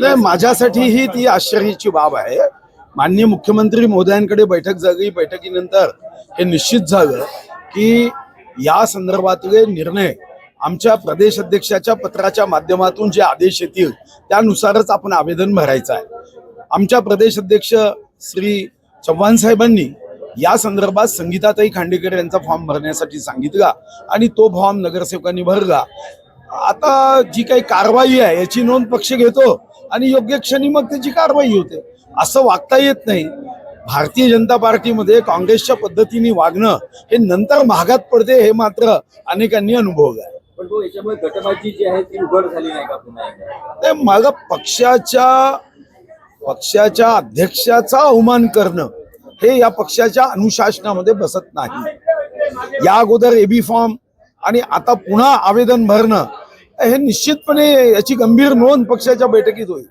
नाही माझ्यासाठी ही ती आश्चर्याची बाब आहे. माननीय मुख्यमंत्री महोदयांकडे बैठक झाली बैठकीनंतर हे निश्चित झालं की या संदर्भातले निर्णय आमच्या प्रदेश अध्यक्षाच्या पत्राच्या माध्यमातून जे आदेश येतील त्यानुसारच आपण आवेदन भरायचं आहे. आमच्या प्रदेश अध्यक्ष श्री चव्हाण साहेबांनी या संदर्भात संगीताताई खांडेकर यांचा फॉर्म भरण्यासाठी सांगितला आणि तो फॉर्म नगरसेवकांनी भरला. आता जी काही कारवाई आहे याची नोंद पक्ष घेतो आणि योग्य क्षणी मग त्याची कारवाई होते. असं वागता येत नाही. भारतीय जनता पार्टीमध्ये काँग्रेसच्या पद्धतीने वागणं हे नंतर महागात पडते हे मात्र अनेकांनी अनुभवलं आहे. पण तो याच्यामुळे गटबाजी जी आहे ती उघड झाली नाही का पुन्हा एकदा? ते मला पक्षाच्या पक्षाच्या अध्यक्षाचा अवमान करणं हे या पक्षाच्या अनुशासनामध्ये बसत नाही. या अगोदर एबी फॉर्म आणि आता पुन्हा आवेदन भरणं हे निश्चितपणे याची गंभीर नोंद पक्षाच्या बैठकीत होईल.